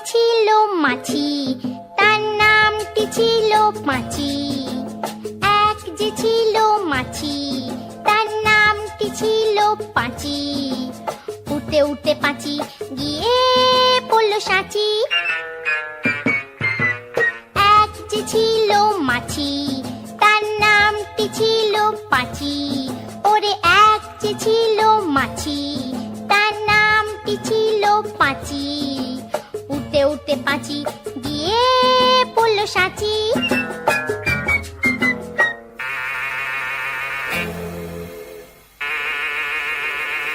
মাছি, তার নামটি ছিল পাঁচি এক যে ছিল মাছি, তার নামটি ছিল পাঁচি। উঠতে উঠতে পাঁচি গিয়ে পড়ল সাঁচি। এক যে ছিল মাছি, তার নামটি ছিল পাঁচি। ওরে এক যে ছিল মাছি।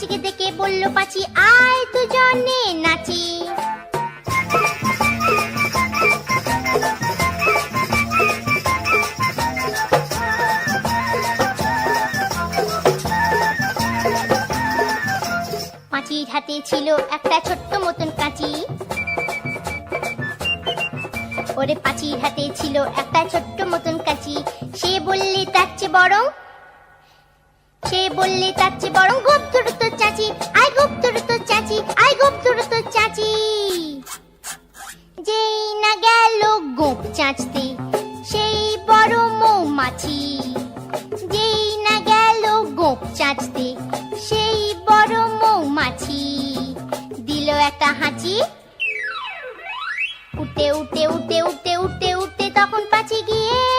পাঁচিকে দেখে বলল পাচি, আয় দুজনে নাচি। পাঁচির হাতে ছিল একটা ছোট্ট মতন কাঁচি। ওরে পাঁচির হাতে ছিল একটা ছোট্ট মতন কাঁচি। সে বললে, তার চেয়ে বরং সে বললে তার চেয়ে বরং গোপ ধরো তোর চাচি। আয় গোপ ধরো তোর চাচি আয় গোপ ধরো তোর চাচি। যেই না গেল গোপ চাচতে, সেই বড় মৌমাছি। যেই না গেল গোপ চাচতে, সেই বড় মৌমাছি। দিল একটা হাঁচি। উঠে উঠে উঠে উঠে উঠে উঠে তখন পাচি গিয়ে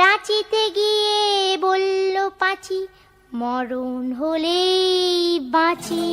রাঁচিতে গিয়ে বলল পাচি মরণ হলেই বাঁচি।